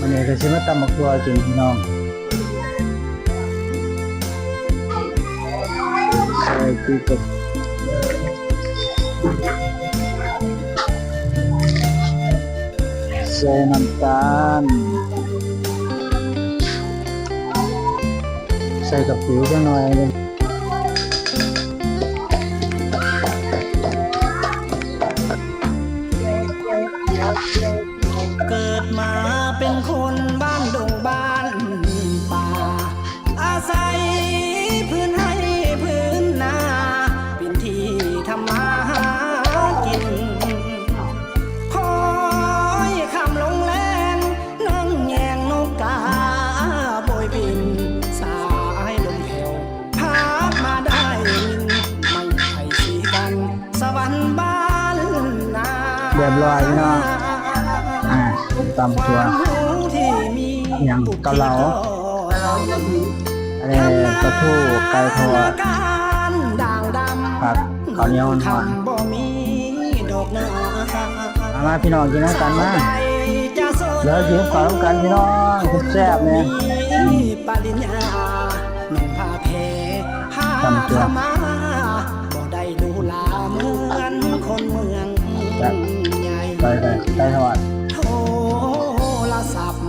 มันนี้ก็สิมาตำบักตัวกินพี่น้องใส่ปีกบใส่น้ำตาลใส่กับผิวจังหน่อยนึง เรียบร้อยพี่น้องอ่าตำตัวอย่างกาเหลาอันนี้ปลาทูไก่ทอดครับข้าวเหนียวอ่อนบ่มีดอามาพี่น้องกินน้ำกันมาเดี๋ยวกินข้าวน้ำกันพี่น้องแซ่บเนี่ยมีปริญญามผ้าแพรหาจำตัว ไปไปไก่ทอดโทรศัพท์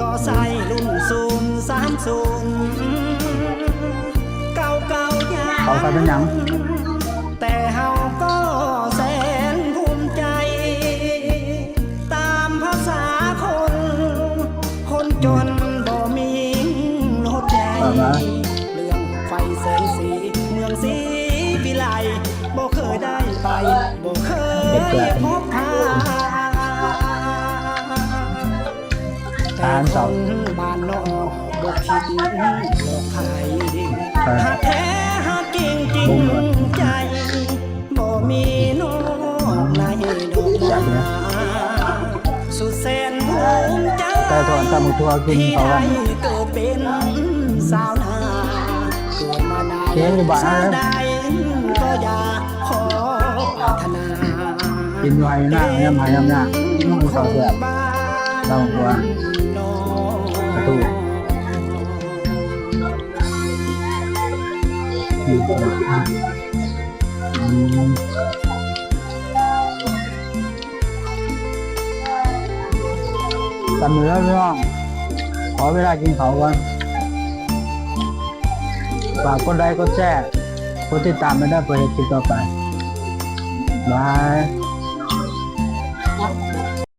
ก็ใส่รุ่นศูนย์สามศูนย์เก่าเก่าอย่างเขาใส่เป็นหยังแต่เฮาก็แสนภูมิใจ ตามภาษาคน คนจนบ่มีรถใหญ่เอามาเรื่องไฟแสงสีเมืองสีวิไลบ่เคยได้ไปบ่เคยพบ หาทานสองบ้านนอกบ่คิดหลอกใครไปหาแท้หาจริงจริงใจบ่มีนอกในดอกนาสุดแสนภูมิใจไก่ทอดตำบักตัวกินที่เขากัได้นเกิดเป็นสาวนาเกิดมาได้ กินไห้หน้าย่ำไห้ย่ำหน้าน้องข้าวแซ่บตำบักตัวปลาทูอืมอืมตำเนื้อพี่น้องขอเวลากินเขาก่อนฝากกดไลค์กดแชร์กดติดตามไม่ได้เพื่อให้คลิปต่อไปบาย